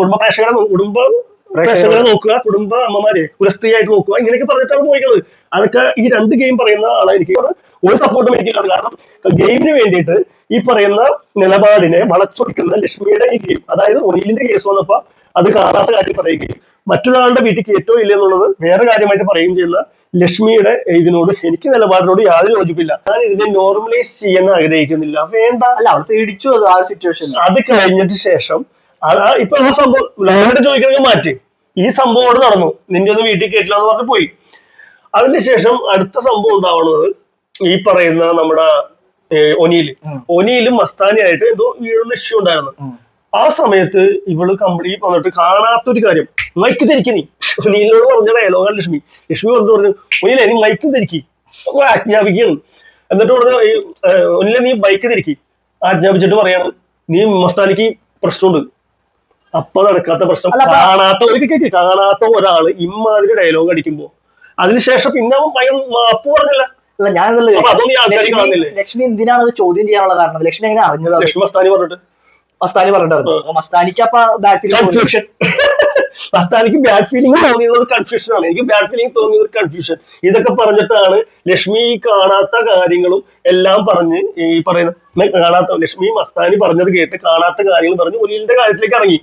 കുടുംബ പ്രേക്ഷകരെ കുടുംബ പ്രേക്ഷകരെ നോക്കുക കുടുംബ അമ്മമാരെ കുലസ്ത്രീയായിട്ട് നോക്കുക ഇങ്ങനെയൊക്കെ പറഞ്ഞിട്ടാണ് പോയിക്കുന്നത് അതൊക്കെ ഈ രണ്ട് ഗെയിം പറയുന്ന ആളായിരിക്കും. ഒരു സപ്പോർട്ടും എനിക്കില്ല കാരണം ഗെയിമിന് വേണ്ടിയിട്ട് ഈ പറയുന്ന നിലപാടിനെ വളച്ചൊടിക്കുന്ന ലക്ഷ്മിയുടെ ഈ ഗെയിം അതായത് ഒനിലിന്റെ കേസ് വന്നപ്പോ അത് കാണാത്ത കാര്യം പറയുകയും മറ്റൊരാളുടെ വീട്ടിൽ കയറ്റോ ഇല്ല എന്നുള്ളത് വേറെ കാര്യമായിട്ട് പറയുകയും ചെയ്യുന്ന ലക്ഷ്മിയുടെ ഇതിനോട് എനിക്ക് നിലപാടിനോട് യാതൊരു യോജിപ്പില്ല. ഞാൻ ഇതിനെ നോർമലൈസ് ചെയ്യാൻ ആഗ്രഹിക്കുന്നില്ല. വേണ്ട. അല്ല അവൾ പേടിച്ചു അത് ആ സിറ്റുവേഷൻ അത് കഴിഞ്ഞതിന് ശേഷം ഇപ്പൊ ആ സംഭവം ലാലേട്ടൻ ചോദിക്കണമെങ്കിൽ മാറ്റി. ഈ സംഭവം അവിടെ നടന്നു. നിന്റെ ഒന്ന് വീട്ടിൽ കേട്ടില്ല എന്ന് പറഞ്ഞ് പോയി. അതിനുശേഷം അടുത്ത സംഭവം ഉണ്ടാവുന്നത് ഈ പറയുന്ന നമ്മുടെ ഒനിയിൽ. ഒനിയിലും മസ്താനിയായിട്ട് എന്തോ വീഴുന്ന ഇഷ്യൂ ഉണ്ടായിരുന്നു. ആ സമയത്ത് ഇവൾ കംപ്ലീറ്റ് വന്നിട്ട് കാണാത്തൊരു കാര്യം. മൈക്ക് തിരിക്കി നീ. ഒനിയിലോട് പറഞ്ഞ ഡയലോഗാണ് ലക്ഷ്മി. ലക്ഷ്മി പറഞ്ഞു പറഞ്ഞു ഒനിയിലെ നീ മൈക്ക് തിരിക്കി ആജ്ഞാപിക്കണം ആജ്ഞാപിക്കുകയാണ്. എന്നിട്ട് പറഞ്ഞു ഒനിലെ നീ ബൈക്ക് തിരിക്കി ആജ്ഞാപിച്ചിട്ട് പറയാണ് നീ മസ്താനിക്ക് പ്രശ്നമുണ്ട്. അപ്പൊ നടക്കാത്ത പ്രശ്നം കാണാത്ത ഒരു കേക്ക് കാണാത്ത ഒരാൾ ഇമ്മാതിരി ഡയലോഗ് അടിക്കുമ്പോ. അതിനുശേഷം പിന്നെ അവൻ ഭയങ്കര മാപ്പ് പറഞ്ഞില്ല. അല്ല ആൾക്കാര് ലക്ഷ്മി എന്തിനാണ് അത് ചോദ്യം ചെയ്യാനുള്ള കാരണം? ലക്ഷ്മി എങ്ങനെ അറിഞ്ഞത്? ലക്ഷ്മി മസ്താനി പറഞ്ഞിട്ട്. മസ്താനി പറഞ്ഞിട്ടായിരുന്നു അപ്പൊ മസ്താനിക്ക് അപ്പൊ ബാഡ് എനിക്ക് ബാഡ് ഫീലിംഗ് തോന്നിയത് ഒരു കൺഫ്യൂഷൻ ആണ്. എനിക്ക് ബാഡ് ഫീലിംഗ് തോന്നിയത് ഒരു കൺഫ്യൂഷൻ ഇതൊക്കെ പറഞ്ഞിട്ടാണ് ലക്ഷ്മി കാണാത്ത കാര്യങ്ങളും എല്ലാം പറഞ്ഞ് ഈ പറയുന്ന കാണാത്ത ലക്ഷ്മി മസ്താനി പറഞ്ഞത് കേട്ട് കാണാത്ത കാര്യങ്ങൾ പറഞ്ഞ് ഒലിന്റെ കാര്യത്തിലേക്ക് ഇറങ്ങി.